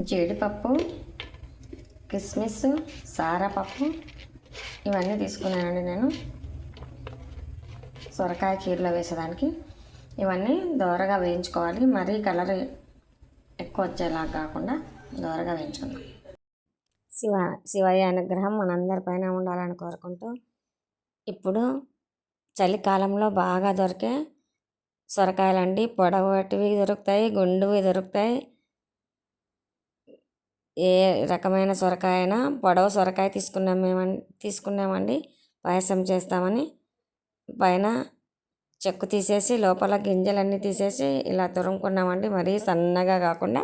జీడిపప్పు కిస్మిస్ సారపప్పు ఇవన్నీ తీసుకున్నానండి నేను. సొరకాయ కీరలో వేసేదానికి. ఇవన్నీ దోరగా వేయించుకోవాలి. మరీ కలర్ ఎక్కువ వచ్చేలా కాకుండా దోరగా వేయించుకుందాం. శివ శివయ్య అనుగ్రహం మనందరిపైన ఉండాలని కోరుకుంటూ ఇప్పుడు చలికాలంలో బాగా దొరికే సొరకాయలండి. పొడవటివి దొరుకుతాయి గుండువి దొరుకుతాయి. ఏ రకమైన సొరకాయ అయినా పొడవ సొరకాయ తీసుకున్నాం మేమండి తీసుకున్నామండి. పాయసం చేస్తామని పైన చెక్కు తీసేసి లోపల గింజలన్నీ తీసేసి ఇలా తురుముకున్నామండి. మరీ సన్నగా కాకుండా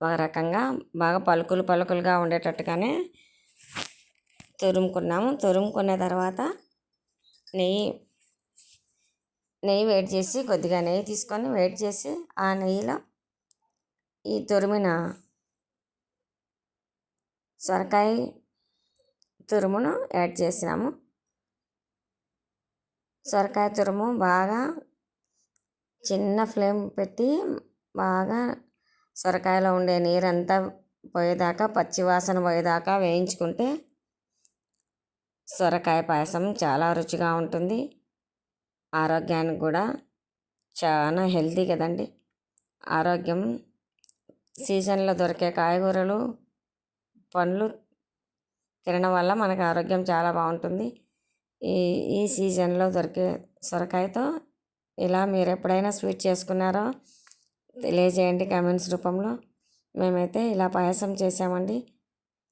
ఒక రకంగా బాగా పలుకులు పలుకులుగా ఉండేటట్టుగానే తురుముకున్నాము. తురుముకున్న తర్వాత నెయ్యి నెయ్యి వేడి చేసి కొద్దిగా నెయ్యి తీసుకొని వేడి చేసి ఆ నెయ్యిలో ఈ తురిమిన సొరకాయ తురుమును యాడ్ చేసినాము. సొరకాయ తురుము బాగా చిన్న ఫ్లేమ్ పెట్టి బాగా సొరకాయలో ఉండే నీరంతా పోయేదాకా పచ్చివాసన పోయేదాకా వేయించుకుంటే సొరకాయ పాయసం చాలా రుచిగా ఉంటుంది. ఆరోగ్యానికి కూడా చాలా హెల్తీ కదండి. ఆరోగ్యం సీజన్లో దొరికే కాయగూరలు పండ్లు తినడం వల్ల మనకు ఆరోగ్యం చాలా బాగుంటుంది. ఈ ఈ సీజన్లో దొరికే సొరకాయతో ఇలా మీరు ఎప్పుడైనా స్వీట్ చేసుకున్నారో తెలియజేయండి కామెంట్స్ రూపంలో. మేమైతే ఇలా పాయసం చేసామండి.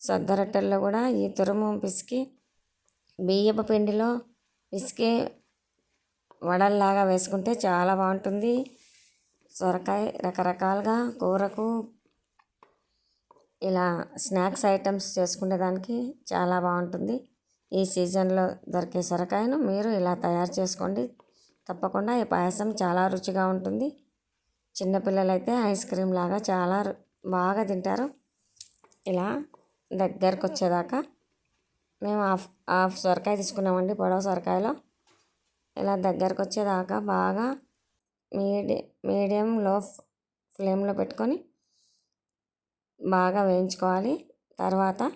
సొద్ద రొట్టెల్లో కూడా ఈ తురుము పిసికి బియ్యపు పిండిలో పిసికి వడల్లాగా వేసుకుంటే చాలా బాగుంటుంది. సొరకాయ రకరకాలుగా కూరకు ఇలా స్నాక్స్ ఐటమ్స్ చేసుకునేదానికి చాలా బాగుంటుంది. ఈ సీజన్లో దొరికే సొరకాయను మీరు ఇలా తయారు చేసుకోండి. తప్పకుండా ఈ పాయసం చాలా రుచిగా ఉంటుంది. చిన్నపిల్లలైతే ఐస్ క్రీమ్ లాగా చాలా రు- బాగా తింటారు. ఇలా దగ్గరకు వచ్చేదాకా మేము హాఫ్ హాఫ్ సొరకాయ తీసుకున్నామండి పొడవ సొరకాయలో. ఇలా దగ్గరకు వచ్చేదాకా బాగా మీడి మీడియం లో ఫ్లేమ్లో పెట్టుకొని బాగా వేయించుకోవాలి. తర్వాత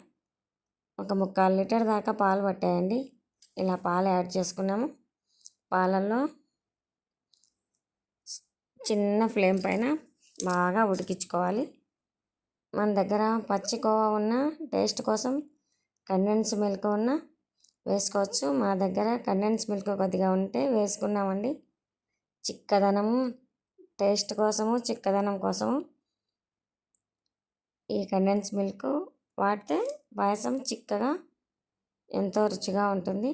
ఒక ముక్కాలు లీటర్ దాకా పాలు పట్టాయండి. ఇలా పాలు యాడ్ చేసుకున్నాము. పాలల్లో చిన్న ఫ్లేమ్ పైన బాగా ఉడికించుకోవాలి. మన దగ్గర పచ్చి కోవా ఉన్న టేస్ట్ కోసం కండెన్స్ మిల్క్ ఉన్న వేసుకోవచ్చు. మా దగ్గర కండెన్స్ మిల్క్ కొద్దిగా ఉంటే వేసుకున్నామండి. చిక్కదనము టేస్ట్ కోసము చిక్కదనం కోసము ఈ కండెన్స్ మిల్క్ వాడితే పాయసం చిక్కగా ఎంతో రుచిగా ఉంటుంది.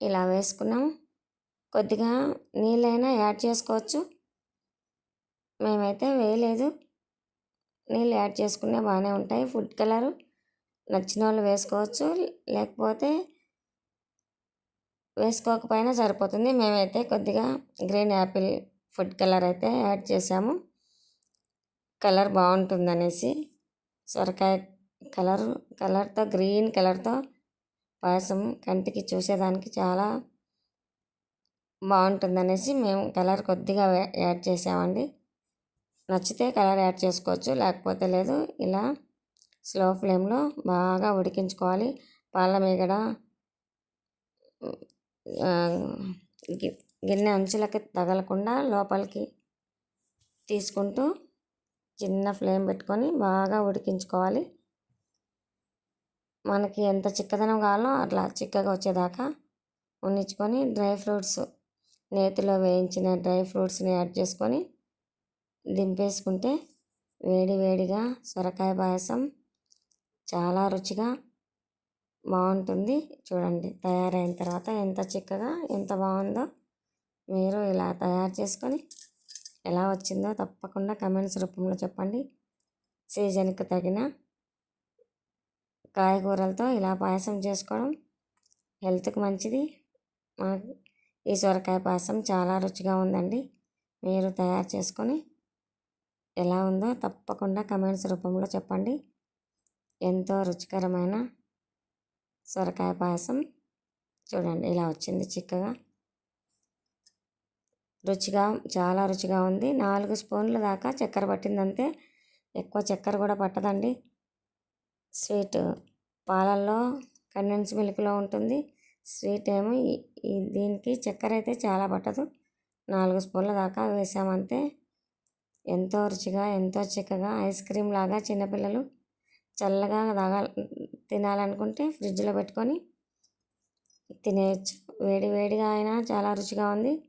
ఇలా వేసుకున్నాం. కొద్దిగా నీళ్ళైనా యాడ్ చేసుకోవచ్చు. మేమైతే వేయలేదు. నీళ్ళు యాడ్ చేసుకునే బాగానే ఉంటాయి. ఫుడ్ కలర్ నచ్చిన వాళ్ళు వేసుకోవచ్చు. లేకపోతే వేసుకోకపోయినా సరిపోతుంది. మేమైతే కొద్దిగా గ్రీన్ యాపిల్ ఫుడ్ కలర్ అయితే యాడ్ చేసాము. కలర్ బాగుంటుందనేసి సొరకాయ కలర్ కలర్తో గ్రీన్ కలర్తో పాయసం కంటికి చూసేదానికి చాలా బాగుంటుందనేసి మేము కలర్ కొద్దిగా యాడ్ చేసామండి. నచ్చితే కలర్ యాడ్ చేసుకోవచ్చు లేకపోతే లేదు. ఇలా స్లో ఫ్లేమ్లో బాగా ఉడికించుకోవాలి. పాల మీగడ గి- గిన్నె అంచులకి తగలకుండా లోపలికి తీసుకుంటూ చిన్న ఫ్లేమ్ పెట్టుకొని బాగా ఉడికించుకోవాలి. మనకి ఎంత చిక్కదనం కావాలో అట్లా చిక్కగా వచ్చేదాకా ఉన్నించుకొని డ్రై ఫ్రూట్స్ నేతిలో వేయించిన డ్రై ఫ్రూట్స్ని యాడ్ చేసుకొని దింపేసుకుంటే వేడి వేడిగా సొరకాయ పాయసం చాలా రుచిగా బాగుంటుంది. చూడండి తయారైన తర్వాత ఎంత చిక్కగా ఎంత బాగుందో మీరు ఇలా తయారు చేసుకొని ఎలా వచ్చిందో తప్పకుండా కమెంట్స్ రూపంలో చెప్పండి. సీజన్కి తగిన కాయగూరలతో ఇలా పాయసం చేసుకోవడం హెల్త్కి మంచిది. మనకు ఈ సొరకాయ పాయసం చాలా రుచిగా ఉందండి. మీరు తయారు చేసుకొని ఎలా ఉందో తప్పకుండా కమెంట్స్ రూపంలో చెప్పండి. ఎంతో రుచికరమైన సొరకాయ పాయసం. చూడండి ఇలా వచ్చింది చిక్కగా. రుచిగా చాలా రుచిగా ఉంది. నాలుగు స్పూన్ల దాకా చక్కెర పట్టిందంతే. ఎక్కువ చక్కెర కూడా పట్టదండి. స్వీట్ పాలల్లో కండెన్స్ మిల్క్లో ఉంటుంది. స్వీట్ ఏమో ఈ- దీనికి చక్కెర అయితే చాలా పట్టదు. నాలుగు స్పూన్ల దాకా వేసామంతే. ఎంతో రుచిగా ఎంతో చిక్కగా ఐస్ క్రీమ్ లాగా చిన్నపిల్లలు చల్లగా తాగా తినాలనుకుంటే ఫ్రిడ్జ్లో పెట్టుకొని తినేయచ్చు. వేడి వేడిగా అయినా చాలా రుచిగా ఉంది.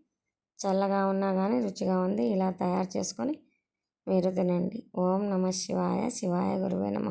చల్లగా ఉన్నా కానీ రుచిగా ఉంది. ఇలా తయారు చేసుకొని మీరు తినండి. ఓం నమ శివాయ. శివాయ గురువే నమ.